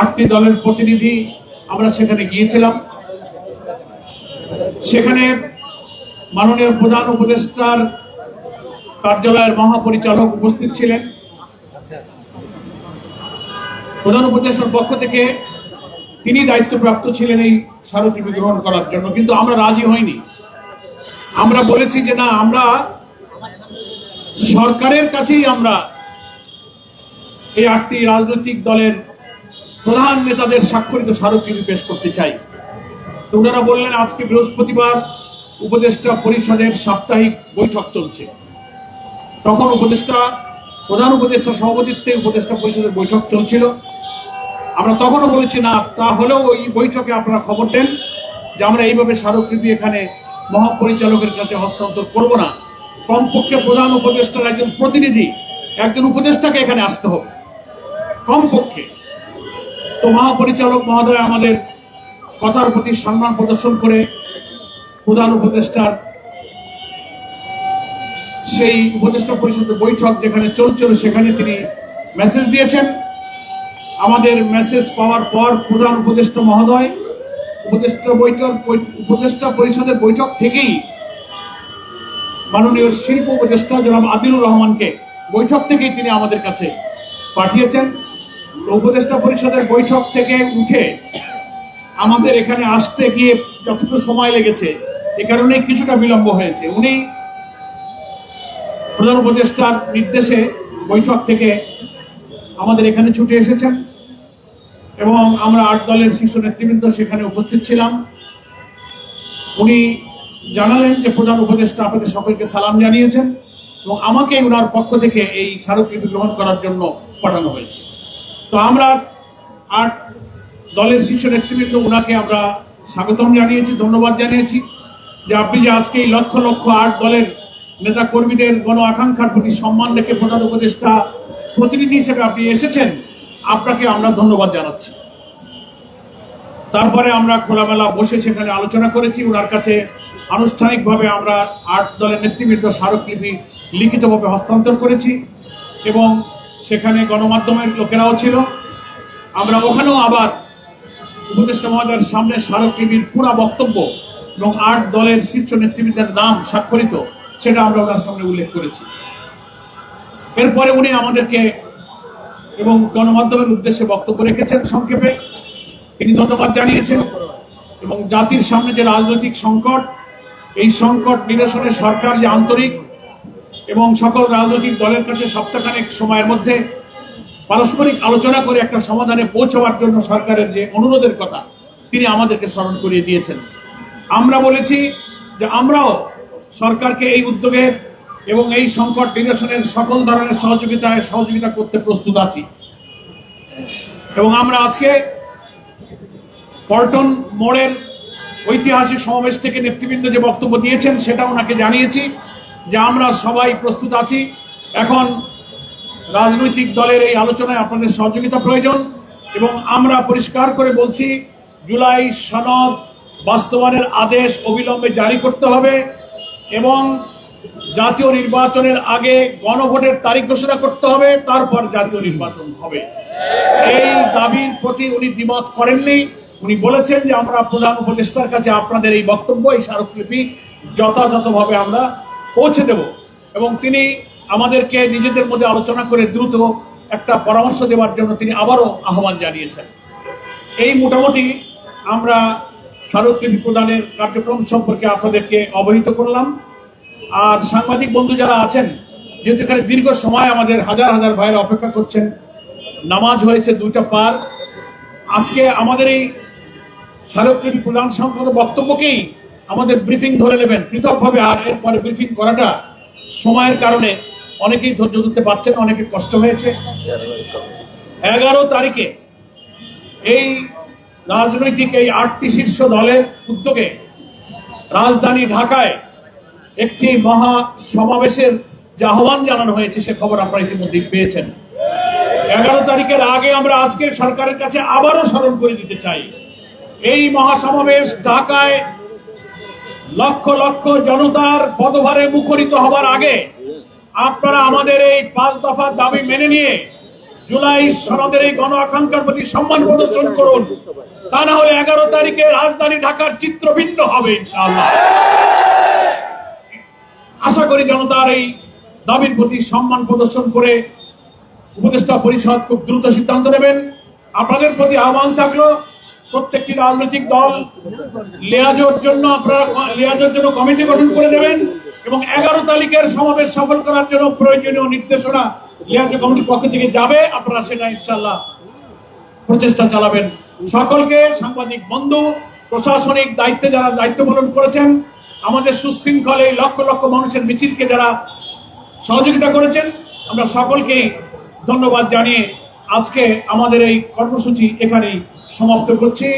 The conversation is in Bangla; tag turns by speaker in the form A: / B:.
A: আটটি দলের প্রতিনিধি আমরা সেখানে গিয়েছিলাম। সেখানে মাননীয় প্রধান উপদেষ্টার কার্যালয়ের মহাপরিচালক উপস্থিত ছিলেন। প্রধান উপদেষ্টার পক্ষ থেকে তিনি দায়িত্বপ্রাপ্ত ছিলেন এই স্মারকলিপি গ্রহণ করার জন্য, কিন্তু আমরা রাজি হইনি। আমরা বলেছি যে না, আমরা সরকারের কাছেই আমরা এই আটটি রাজনৈতিক দলের প্রধান নেতাদের স্বাক্ষরিত স্মারকলিপি পেশ করতে চাই। তো ওনারা বললেন, আজকে বৃহস্পতিবার উপদেষ্টা পরিষদের সাপ্তাহিক বৈঠক চলছে। তখন উপদেষ্টা, প্রধান উপদেষ্টা সভাপতিত্বে উপদেষ্টা পরিষদের বৈঠক চলছিল। আমরা তখনও বলেছি, না, তাহলেও ওই বৈঠকে আপনারা খবর দেন যে আমরা এইভাবে স্মারকলিপি এখানে মহাপরিচালকের কাছে হস্তান্তর করব না। কমপক্ষে প্রধান উপদেষ্টার একজন প্রতিনিধি, একজন উপদেষ্টাকে এখানে আসতে হবে। কমপক্ষে। তো মহাপরিচালক মহোদয় আমাদের কথার প্রতি সম্মান প্রদর্শন করে প্রধান উপদেষ্টার সেই উপদেষ্টা পরিষদের বৈঠক যেখানে চলছিল, সেখানে তিনি মেসেজ দিয়েছেন। আমাদের মেসেজ পাওয়ার পর প্রধান উপদেষ্টা মহোদয় উপদেষ্টা বৈঠক, উপদেষ্টা পরিষদের বৈঠক থেকেই মাননীয় শিল্প উপদেষ্টা জনাব আদিলুর রহমানকে বৈঠক থেকেই তিনি আমাদের কাছে পাঠিয়েছেন। উপদেষ্টা পরিষদের বৈঠক থেকে উঠে আমাদের এখানে আসতে গিয়ে যতটুকু সময় লেগেছে, এ কারণে কিছুটা বিলম্ব হয়েছে। উনি প্রধান উপদেষ্টার নির্দেশে বৈঠক থেকে আমাদের এখানে ছুটে এসেছেন এবং আমরা আট দলের শীর্ষ নেতৃবৃন্দ সেখানে উপস্থিত ছিলাম। উনি জানালেন যে প্রধান উপদেষ্টা আপনাদের সকলকে সালাম জানিয়েছেন এবং আমাকে ওনার পক্ষ থেকে এই স্মারকলিপি গ্রহণ করার জন্য পাঠানো হয়েছে। তো আমরা আট দলের শীর্ষ নেতৃবৃন্দ ওনাকে আমরা স্বাগতম জানিয়েছি, ধন্যবাদ জানিয়েছি যে আপনি যে আজকে এই লক্ষ লক্ষ আট দলের নেতা কর্মীদের গণ আকাঙ্ক্ষার প্রতি সম্মান রেখে প্রধান উপদেষ্টা প্রতিনিধি হিসেবে আপনি এসেছেন, আপনাকে আমরা ধন্যবাদ জানাচ্ছি। তারপরে আমরা খোলামেলা বসে সেখানে আলোচনা করেছি ওনার কাছে আনুষ্ঠানিকভাবে আমরা আট দলের নেতৃবৃন্দ স্মারকলিপি লিখিতভাবে হস্তান্তর করেছি এবং সেখানে গণমাধ্যমের লোকেরাও ছিল। আমরা ওখানেও আবার উপদেষ্টা মহোদয়ের সামনে স্মারক টিভির পুরা বক্তব্য এবং আট দলের শীর্ষ নেতৃবৃন্দের নাম স্বাক্ষরিত, সেটা আমরা ওনার সামনে উল্লেখ করেছি। এরপরে উনি আমাদেরকে এবং গণমাধ্যমের উদ্দেশ্যে বক্তব্য রেখেছেন সংক্ষেপে। তিনি ধন্যবাদ জানিয়েছেন এবং জাতির সামনে যে রাজনৈতিক সংকট, এই সংকট নিরসনে সরকার যে আন্তরিক এবং সকল রাজনৈতিক দলের কাছে সপ্তাহখানেক সময়ের মধ্যে পারস্পরিক আলোচনা করে একটা সমাধানে পৌঁছাবার জন্য সরকারের যে অনুরোধের কথা, তিনি আমাদেরকে স্মরণ করিয়ে দিয়েছেন। আমরা বলেছি যে আমরাও সরকারকে এই উদ্যোগের এবং এই সংকট নিরসনের সকল ধরনের সহযোগিতায় সহযোগিতা করতে প্রস্তুত আছি। এবং আমরা আজকে পল্টন মোড়ের ঐতিহাসিক সমাবেশ থেকে নেতৃবৃন্দ যে বক্তব্য দিয়েছেন, সেটা ওনাকে জানিয়েছি। যে আমরা সবাই প্রস্তুত আছি। এখন রাজনৈতিক দলের এই আলোচনায় আপনাদের সহযোগিতা প্রয়োজন এবং আমরা পরিষ্কার করে বলছি, জুলাই সনদ বাস্তবায়নের আদেশ অবিলম্বে জারি করতে হবে এবং জাতীয় নির্বাচনের আগে গণভোটের তারিখ ঘোষণা করতে হবে, তারপর জাতীয় নির্বাচন হবে। এই দাবির প্রতি উনি দ্বিমত করেননি। উনি বলেছেন যে আমরা প্রধান উপদেষ্টার কাছে আপনাদের এই বক্তব্য, এই স্মারকলিপি যথাযথভাবে আমরা পৌঁছে দেব। এবং তিনি আমাদেরকে নিজেদের মধ্যে আলোচনা করে দ্রুত একটা পরামর্শ দেওয়ার জন্য তিনি আবারও আহ্বান জানিয়েছেন। এই মোটামুটি আমরা স্মারকলিপি প্রদানের কার্যক্রম সম্পর্কে আপনাদেরকে অবহিত করলাম। আর সাংবাদিক বন্ধু যারা আছেন, যেহেতু এখানে দীর্ঘ সময় আমাদের হাজার হাজার ভাইয়েরা অপেক্ষা করছেন, নামাজ হয়েছে দুইটা পার। আজকে আমাদের এই স্মারকলিপি প্রদান সংক্রান্ত বক্তব্যকেই আমাদের ব্রিফিং ধরে নেবেন। পৃথকভাবে আর এরপরে ব্রিফিং করাটা সময়ের কারণে অনেকেই ধৈর্য ধরতে পারছেন অনেকে কষ্ট হয়েছে। এগারো তারিখে এই রাজনৈতিক এই আটটি শীর্ষ দলের উদ্যোগে রাজধানী ঢাকায় একটি মহা সমাবেশের যে আহ্বান জানানো হয়েছে, সে খবর আপনারা ইতিমধ্যে পেয়েছেন। এগারো তারিখের আগে আমরা আজকে সরকারের কাছে আবারও স্মরণ করে দিতে চাই। এই মহাসমাবেশ ঢাকায় লক্ষ লক্ষ জনতার পদভারে মুখরিত হবার আগে আপনারা আমাদের এই পাঁচ দফার দাবি মেনে নিয়ে জুলাই সনদের এই গণ আকাঙ্ক্ষার প্রতি সম্মান প্রদর্শন করুন। তা না হলে এগারো তারিখে রাজধানী ঢাকার চিত্র ভিন্ন হবে আশা করি জনতার এই দাবির প্রতি সম্মান প্রদর্শন করে উপদেষ্টা পরিষদ খুব দ্রুত সিদ্ধান্ত নেবেন। আপনাদের প্রতি আহ্বান থাকল প্রত্যেকটি রাজনৈতিক দল লেয়াজের জন্য আপনারা লেয়াজের জন্য কমিটি গঠন করে দেবেন এবং এগারো তারিখের সমাবেশ সফল করার জন্য প্রয়োজনীয় নির্দেশনা লেয়াজ কমিটির পক্ষ থেকে যাবে। আপনারা সেটা ইনশাল্লাহ প্রচেষ্টা চালাবেন। সকলকে সাংবাদিক বন্ধু, প্রশাসনিক দায়িত্বে যারা দায়িত্ব পালন করেছেন, আমাদের সুশৃঙ্খলে লক্ষ লক্ষ মানুষের মিছিলকে যারা সহযোগিতা করেছেন, আমরা সকলকে ধন্যবাদ জানিয়ে আজকে আমাদের এই কর্মসূচি এখানেই সমাপ্ত করছি।